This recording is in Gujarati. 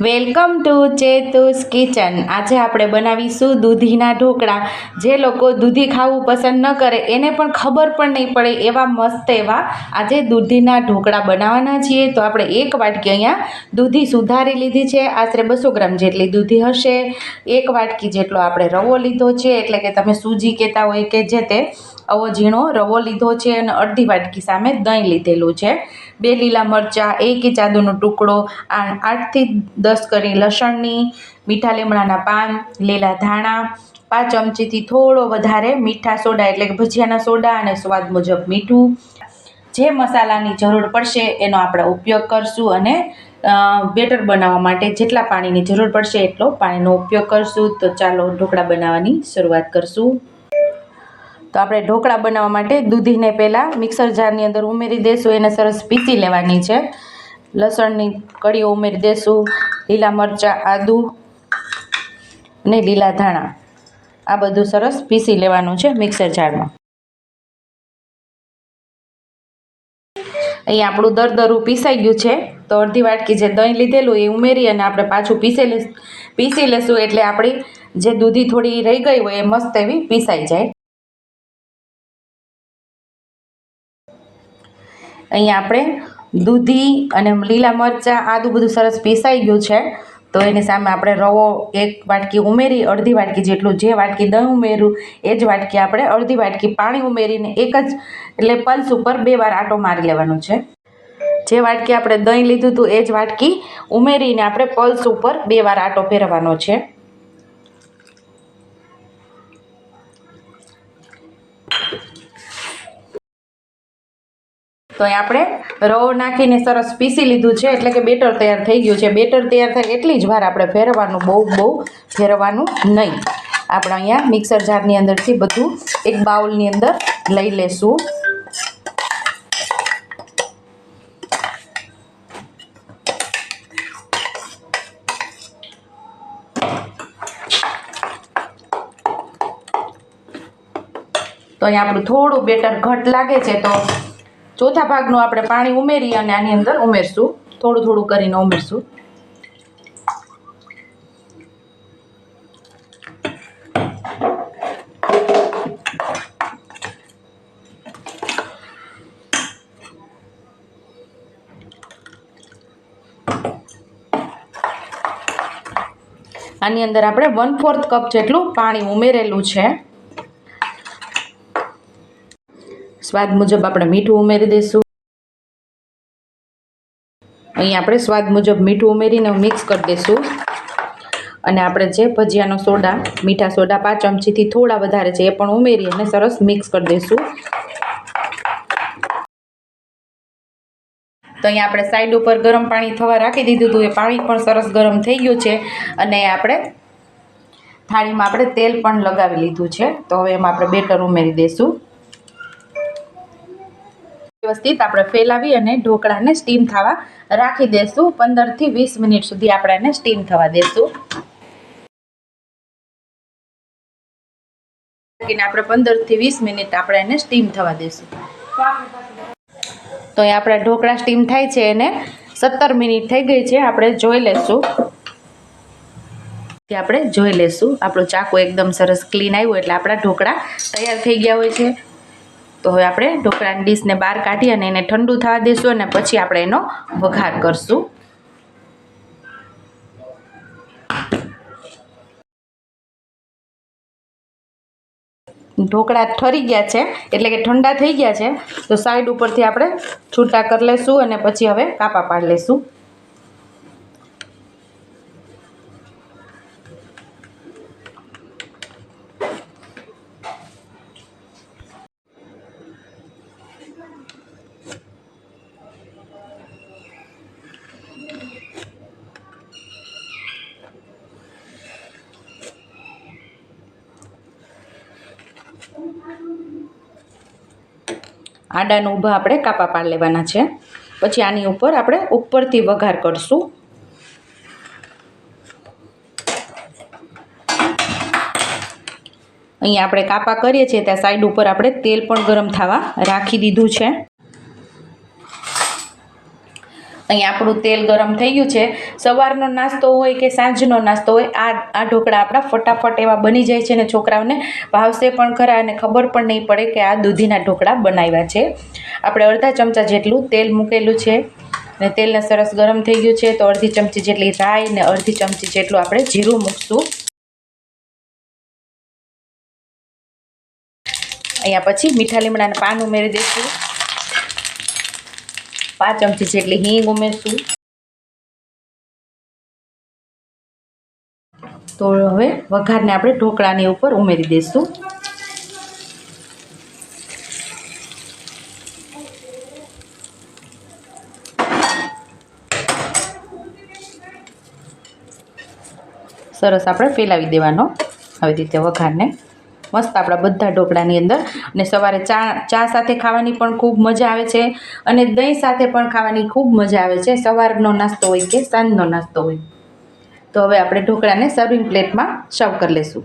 Welcome to ચેતુસ kitchen. આજે આપણે બનાવીશું દૂધીના ઢોકળા. જે લોકો દૂધી ખાવું પસંદ ન કરે, એને પણ ખબર પણ નહીં પડે એવા મસ્ત એવા આજે દૂધીના ઢોકળા બનાવવાના છીએ. તો આપણે એક વાટકી અહીંયા દૂધી સુધારી લીધી છે. આશરે બસો ગ્રામ જેટલી દૂધી હશે. એક વાટકી જેટલો આપણે રવો લીધો છે. એટલે કે તમે સૂજી કહેતા હોય કે જે તે આવો ઝીણો રવો લીધો છે અને અડધી વાટકી સામે દહીં લીધેલું છે. બે લીલા મરચાં, એક આદુનો ટુકડો, આ આઠથી દસ કરી લસણની, મીઠા લીમડાના પાન, લીલા ધાણા, પાંચ ચમચીથી થોડો વધારે મીઠા સોડા એટલે કે ભજીયાના સોડા અને સ્વાદ મુજબ મીઠું. જે મસાલાની જરૂર પડશે એનો આપણે ઉપયોગ કરશું અને બેટર બનાવવા માટે જેટલા પાણીની જરૂર પડશે એટલો પાણીનો ઉપયોગ કરશું. તો ચાલો ઢોકળા બનાવવાની શરૂઆત કરશું. તો આપણે ઢોકળા બનાવવા માટે દૂધીને પહેલાં મિક્સર જારની અંદર ઉમેરી દઈશું એને સરસ પીસી લેવાની છે. લસણની કળીઓ ઉમેરી દઈશું લીલા મરચાં, આદુ અને લીલા ધાણા. આ બધું સરસ પીસી લેવાનું છે મિક્સર જારમાં. અહીંયા આપણું દરદરું પીસાઈ ગયું છે. તો અડધી વાટકી જે દહીં લીધેલું એ ઉમેરી અને આપણે પાછું પીસી લે પીસી લેશું એટલે આપણી જે દૂધી થોડી રહી ગઈ હોય એ મસ્ત એવી પીસાઈ જાય. અહીંયા આપણે દૂધી અને લીલા મરચાં, આદું બધું સરસ પીસાઈ ગયું છે. તો એની સામે આપણે રવો એક વાટકી ઉમેરી, અડધી વાટકી જેટલું જે વાટકી દહીં ઉમેર્યું, એ જ વાટકી આપણે અડધી વાટકી પાણી ઉમેરીને એક જ, એટલે પલ્સ ઉપર બે વાર આટો મારી લેવાનો છે. જે વાટકી આપણે દહીં લીધું હતું, એ જ વાટકી ઉમેરીને આપણે પલ્સ ઉપર બે વાર આટો ફેરવવાનો છે. તો અહીં આપણે રવો નાખીને સરસ પીસી લીધું છે, એટલે કે બેટર તૈયાર થઈ ગયું છે. બેટર તૈયાર થાય એટલી જ વાર આપણે ફેરવવાનું, બહુ બહુ ફેરવવાનું નહીં. આપણે અહીંયા મિક્સર જારની અંદરથી બધું એક બાઉલની અંદર લઈ લેશું. તો અહીંયા આપણું થોડું બેટર ઘટ લાગે છે, તો ચોથા ભાગનું આપણે પાણી ઉમેરી અને આની અંદર ઉમેરશું. થોડું થોડું કરીને ઉમેરશું. આની અંદર આપણે વન ફોર્થ કપ જેટલું પાણી ઉમેરેલું છે. સ્વાદ મુજબ આપણે મીઠું ઉમેરી દઈશું. અહીં આપણે સ્વાદ મુજબ મીઠું ઉમેરીને મિક્સ કરી દઈશું. અને આપણે જે ભજીયાનો સોડા, મીઠા સોડા, પાંચ ચમચીથી થોડા વધારે છે એ પણ ઉમેરી અને સરસ મિક્સ કરી દઈશું. તો અહીંયા આપણે સાઈડ ઉપર ગરમ પાણી થવા રાખી દીધું હતું. એ પાણી પણ સરસ ગરમ થઈ ગયું છે. અને આપણે થાળીમાં આપણે તેલ પણ લગાવી લીધું છે. તો હવે એમાં આપણે બેટર ઉમેરી દઈશું. વ્યવસ્થિત આપણે ફેલાવી અને ઢોકળાને સ્ટીમ થવા રાખી દેશું. પંદરથી વીસ મિનિટ સુધી આપણે એને સ્ટીમ થવા રાખીને આપણે પંદરથી વીસ મિનિટ આપણે એને સ્ટીમ થવા દેશું. તો અહીં આપણા ઢોકળા સ્ટીમ થાય છે એને સત્તર મિનિટ થઈ ગઈ છે. આપણે જોઈ લેશું. આપણે જોઈ લેશું. આપણું ચાકુ એકદમ સરસ ક્લીન આવ્યું, એટલે આપણા ઢોકળા તૈયાર થઈ ગયા હોય છે. તો હવે આપણે ઢોકળાની ડીશને બહાર કાઢી અને એને ઠંડુ થવા દઈશું અને પછી આપણે એનો વઘાર કરશું. ઢોકળા ઠરી ગયા છે, એટલે કે ઠંડા થઈ ગયા છે, તો સાઈડ ઉપરથી આપણે છૂટા કરી લઈશું અને પછી હવે કાપા પાડી લઈશું આડાનું ઊભા આપણે કાપા પાડી લેવાના છે. પછી આની ઉપર આપણે ઉપરથી વઘાર કરશું. અહીંયા આપણે કાપા કરીએ છીએ ત્યાં સાઈડ ઉપર આપણે તેલ પણ ગરમ થવા રાખી દીધું છે. અહીં આપણું તેલ ગરમ થઈ ગયું છે. સવારનો નાસ્તો હોય કે સાંજનો નાસ્તો હોય, આ આ ઢોકળા આપણા ફટાફટ એવા બની જાય છે અને છોકરાઓને. ભાવશે પણ ખરા અને ખબર પણ નહીં પડે કે આ દૂધીના ઢોકળા બનાવ્યા છે. આપણે અડધા ચમચા જેટલું તેલ મૂકેલું છે અને તેલને સરસ ગરમ થઈ ગયું છે તો અડધી ચમચી જેટલી રાઈ ને અડધી ચમચી જેટલું આપણે જીરું મૂકશું. અહીંયા પછી મીઠા લીમડાના પાન ઉમેરી દઈશું. પાંચ ચમચી જેટલી હિંગ ઉમેરશું. તો હવે વઘારને આપણે ઢોકળાની ઉપર ઉમેરી દઈશું. સરસ આપણે ફેલાવી દેવાનો આવી રીતે વઘારને. મસ્ત આપણા બધા ઢોકળાની અંદર. અને સવારે ચા ચા સાથે ખાવાની પણ ખૂબ મજા આવે છે. અને દહીં સાથે પણ ખાવાની ખૂબ મજા આવે છે. સવારનો નાસ્તો હોય કે સાંજનો નાસ્તો હોય. તો હવે આપણે ઢોકળાને સર્વિંગ પ્લેટમાં સર્વ કરી લઈશું.